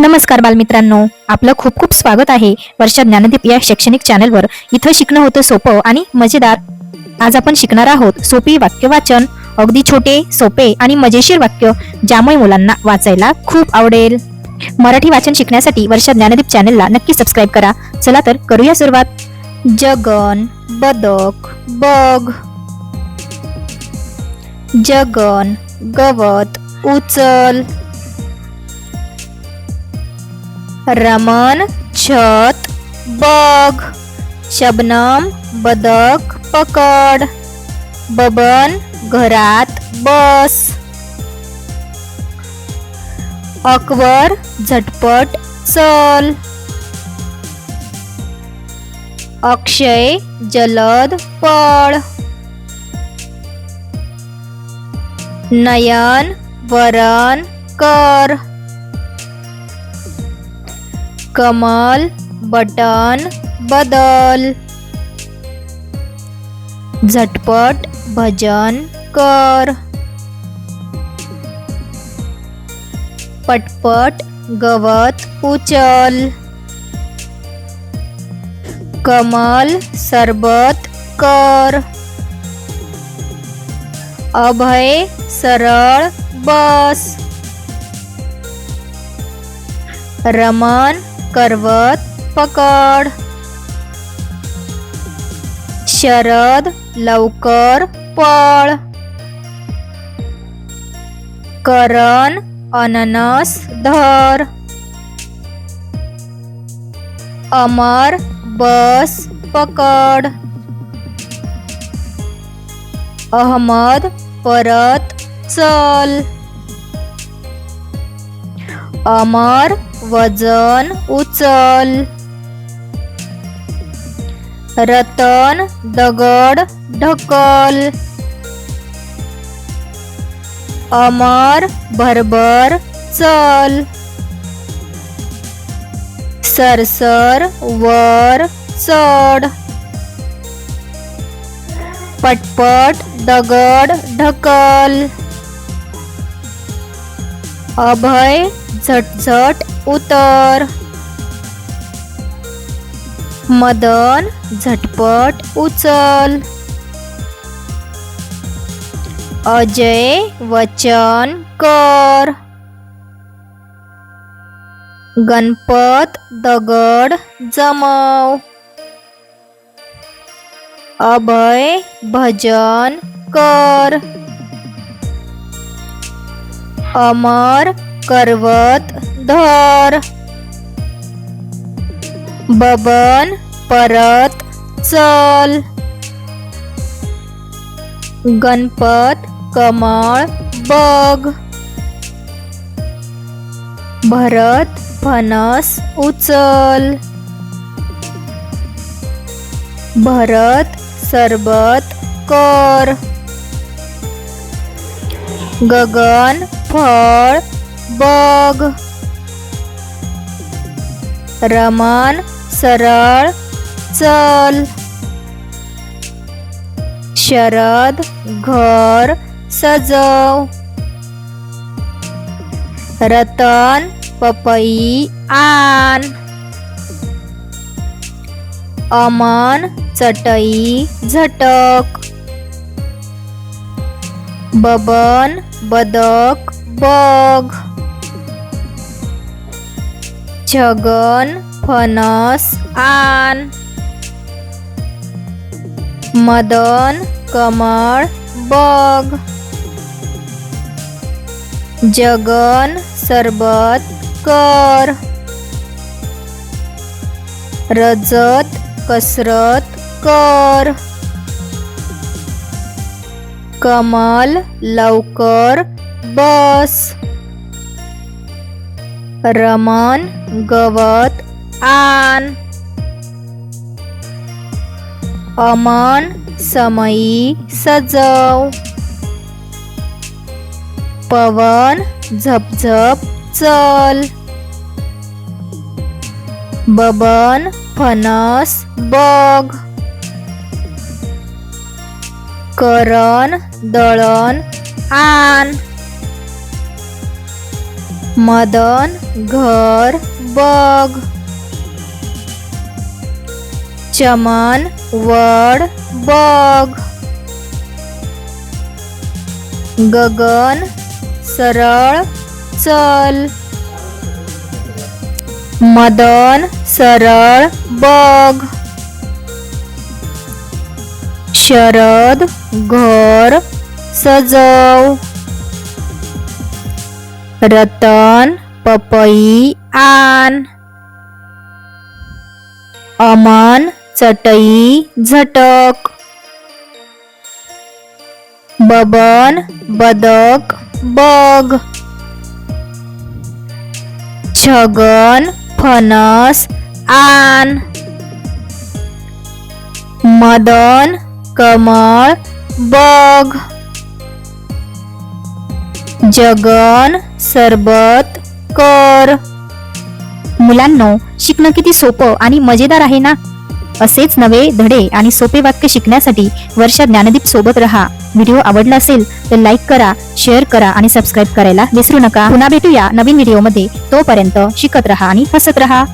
नमस्कार बालमित्रांनो. आपलं खूप खूप स्वागत आहे वर्षा ज्ञानदीप या शैक्षणिक चॅनलवर. इथं शिकणं होतं सोपं आणि मजेदार. आज आपण शिकणार आहोत सोपी वाक्य वाचन अगदी छोटे सोपे आणि मजेशीर वाक्य ज्यामुळे मुलांना वाचायला खूप आवडेल. मराठी वाचन शिकण्यासाठी वर्षा ज्ञानदीप चॅनलला नक्की सबस्क्राईब करा. चला तर करूया सुरुवात. जगन बदक बग जगन गवत उचल. रमन छत बग शबनम बदक पकड. बबन घरात बस. अकबर झटपट चल. अक्षय जलद पळ. नयन वरण कर. कमल बटन बदल. झटपट भजन कर. पटपट गवत उचल. कमल सरबत कर. अभय सरळ बस. रमन करवत पकड. शरद लवकर पळ. करण अननस धर. अमर बस पकड. अहमद परत चल. अमर वजन उचल. रतन दगड ढकल. अमर भरभर चल. सरसर वर चढ. पटपट दगड ढकल. अभय झटझट उतर. मदन झटपट उचल. अजय वचन कर. गणपत दगड जमव. अभय भजन कर. अमर करवत धर. बबन परत चल. गणपत कमळ बग भरत फणस उचल. भरत सरबत कर. गगन फळ बग रमन सरळ चल. शरद घर सजव. रतन पपई आन. अमन चटई झटक. बबन बदक बग छगन फणस आण मदन कमळ बग जगन सरबत कर रजत कसरत कर कमल लवकर बस. रमन गवत आन. अमन समयी सजव. पवन झपझप चल. बबन फणस बग. करण दळण आन. मदन घर बघ. चमन वड बघ. गगन सरळ चल. मदन सरळ बघ. शरद घर सजव. रतन पपई आन अमन चटई झटक बबन बदक बग छगन फणस आन मदन कमळ बघ जगन सरबत कर. मुलांनो शिकणं किती सोपं आणि मजेदार आहे ना? असेच नवे धडे आणि सोपे वाक्य शिकण्यासाठी वर्षा ज्ञानदीप सोबत रहा. व्हिडिओ आवडला असेल तर लाईक करा शेअर करा आणि सबस्क्राईब करायला विसरू नका. पुन्हा भेटूया नवीन व्हिडिओमध्ये. तोपर्यंत शिकत रहा आणि हसत रहा.